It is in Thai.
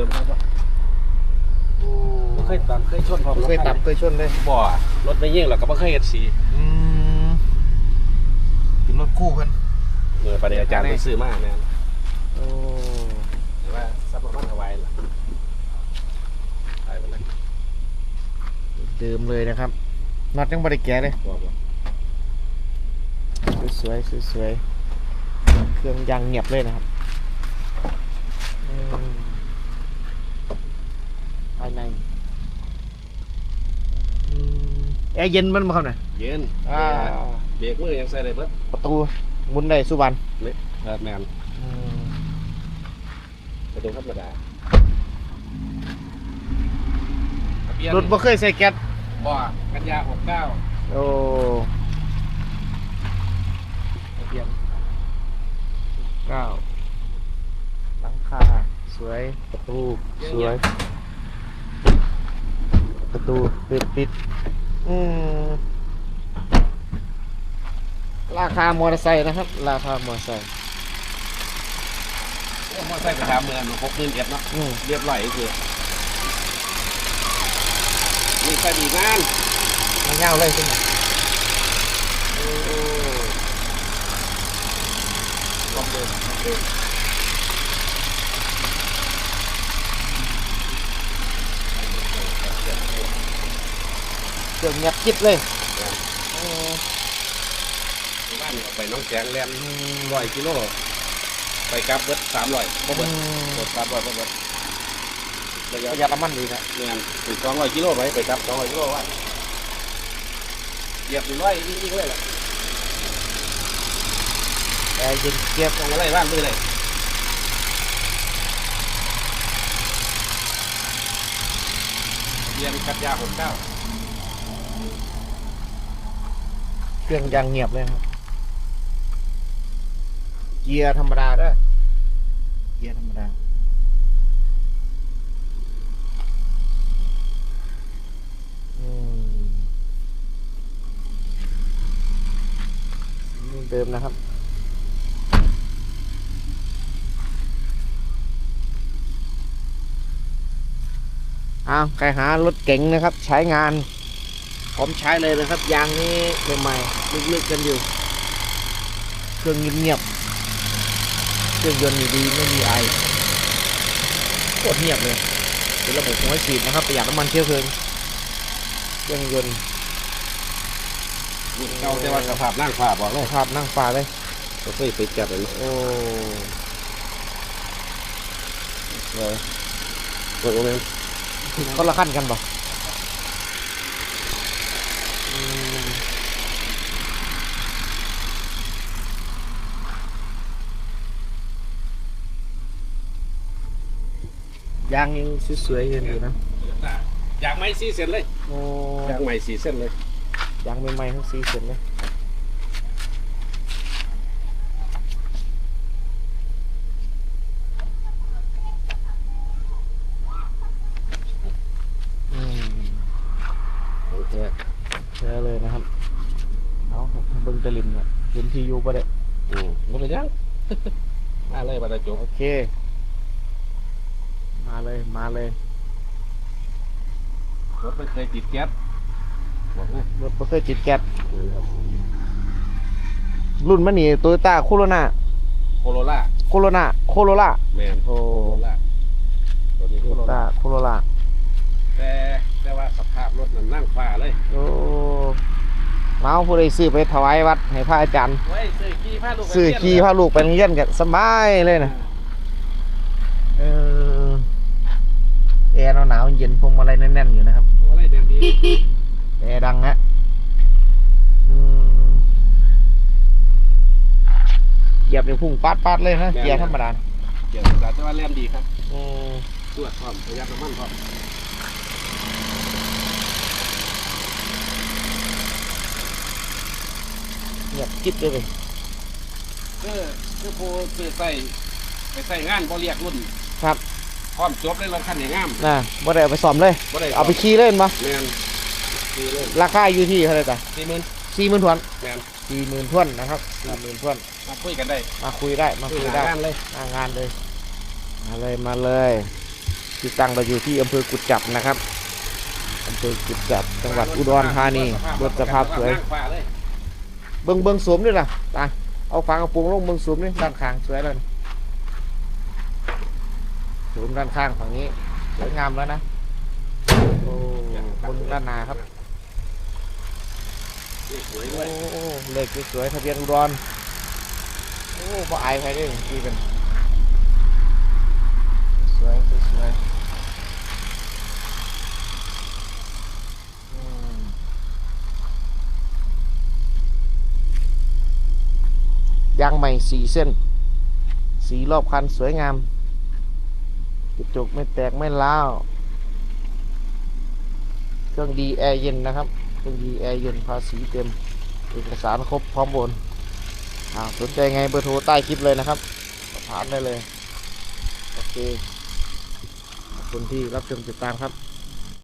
ดิมครับบ่บ่เคยตามเคยชนพร้อมเคยตับเคยชนเลยบ่รถไม่ยิ่งหรอกก็บ่เคยเฮ็ดสีอืมเป็นรถคู่เพิ่นเมื่อประเดี๋ยวอาจารย์ไปซื้อมาแม่นโอ้แต่ว่าซับประมาณเอาไว้ล่ะไปไปเลยเดิมเลยนะครับน็อตยังบริแกะเลยบ่บ่สวยๆสวยๆเครื่องยางเงียบเลยนะครับอืม ภายในอืมแอร์เย็นมันมาครับเนี่ยเย็นอ่าเบรกมือยังใส่ได้เบิดประตูหมุนได้สุวรรณเออแม่นอืมประตูธรรมดารถบ่เคยใส่แก๊สบ่กันยา69โอ้ทะเบียนเก้าหลังคาสวยประตูสวย ประตูปิดปิดอืมราคามอเตอร์ไซค์นะครับ ราคามอเตอร์ไซค์โอ้มอไซค์ไปตามเมืองหกหมื่นเอ็ดเนาะอืมเรียบร้อยคือนี่ก็ดีงานมันเงาเลยใช่ไหมโอ้ลองดู เครื่องเงียบจิ๊บเลยโอ้บ้านนี่เอาไปน้องแสงแลนร้อยกิโลไปกลับเบิดสามร้อยบ่เบิดอืมเบิดสามร้อยบ่เบิดระยะประหยัดน้ำมันดีนะเงินถึงสองร้อยกิโลไปไปกลับสองร้อยกิโลว่าเหยียบหนึ่งร้อยอีกเลยล่ะแอร์เย็นเจี๊ยบตรงอะไรบ้านมือเลยเรียนกัดยาหกเก้า เครื่องยางเงียบเลยครับ เกียร์ธรรมดาด้อเกียร์ธรรมดา อืมรุ่นเดิมนะครับ อ้าวใครหารถเก๋งนะครับ ใช้งาน พร้อมใช้เลยนะครับยางนี้ใหม่ๆลึกๆกันอยู่ เครื่องเงียบๆเครื่องยนต์นี่ดีไม่มีไอโคตรเงียบเลยเป็นระบบหัวฉีดนะครับประหยัดน้ำมันเชื้อเพลิงเครื่องยนต์เก่าแต่ว่าสภาพนั่งฟ้าบอกเลยสภาพนั่งฟ้าเลยก็เคยไปจับเลยโอ้เลยตรงนั้นคนละขั้นกันป่ะอืม ยางยังสวยๆกันอยู่นะอยากไหมสี่เส้นเลยโอ้อยากไหมสี่เส้นเลยยางใหม่ๆทั้งสี่เส้นเลยอืมโอเคเชื่อเลยนะครับ เอาเบิ้งตะลิมเนี่ยเห็นทียูปะเด็อืมบ่เป็นหยังมาเลยบัดจบโอเค มาเลยมาเลยรถไม่เคยติดแก๊สบอกเลยรถบ่เคยติดแก๊สรุ่นมันนี่โตโยต้าโคโรนาโคโรล่าโคโรนาโคโรล่าแมนโอ้โคโรล่าตัวนี้โตโคโยโรต้าล่าโคโรล่าแต่แต่ว่าสภาพรถนั่นนั่งฟ้าเลยโอ้เมาผู้ใดซื้อไปถวายวัดให้พระอาจารย์เว้ยซื้อขี้ผ้าลูกไปซื้อเรียนขี่พาลูกไปโรงเรียนกันสบายเลยนะเออ แอร์หนาวๆเย็นพวงมาลัยแน่นๆอยู่นะครับโอ้อะไรเด่นดีแอร์ดังฮะอืมเหยียบในพุ่งปาดปาดๆเลยนะเกียร์ธรรมดาเกี่ยวกับแต่ว่าเล่นดีครับอืมตรวจความประหยัดน้ำมันพร้อมเหยียบกิ๊บเลยเลยคือคือผู้ซื้อใส่ไปใส่งานบ่เรียกรุ่นครับ พร้อมจบเลยรถคันนี้งามน่ะบ่ได้เอาไปซ่อมเลย บ่ได้เอาไปขี่เล่นปะแมนดีเลยราคาอยู่ที่เท่าไหร่จ้ะสี่หมื่นสี่หมื่นทวนแมนสี่หมื่นทวนนะครับสี่หมื่นทวน มาคุยกันได้มาคุยได้ มาคุยคุยหน้าได้งานเลยหน้างานเลย มาเลย มาเลยมที่ตั้งเราอยู่ที่อำเภอกุดจับนะครับอำเภอกุดจับ จังหวัดอุดรธานีรถสภาพสวยฟ้าเลยเบิ้งเบิ้งสวมด้วยล่ะตาเอาฝากระโปรงลงเบิ้งสวมนี่ด้านข้างสวยเลย สวมด้านข้างฝั่งนี้สวยงามแล้วนะโอ้บิ้งด้านหน้าครับสวยโอ้ด้วยเลขสวยทะเบียนอุดรโอ้บ่อายใครได้ที่เป็นสวยสวยๆอืมยางใหม่สีเส้น สีรอบคันสวยงาม กระจกไม่แตกไม่ล้าวเครื่องดีแอร์เย็นนะครับเครื่องดีแอร์เย็นภาษีเต็มเอกสารครบพร้อมบนอ่าสนใจไงเบอร์โทรใต้คลิปเลยนะครับสอบถามได้เลย โอเคขอบคุณที่รับชมติดตามครับ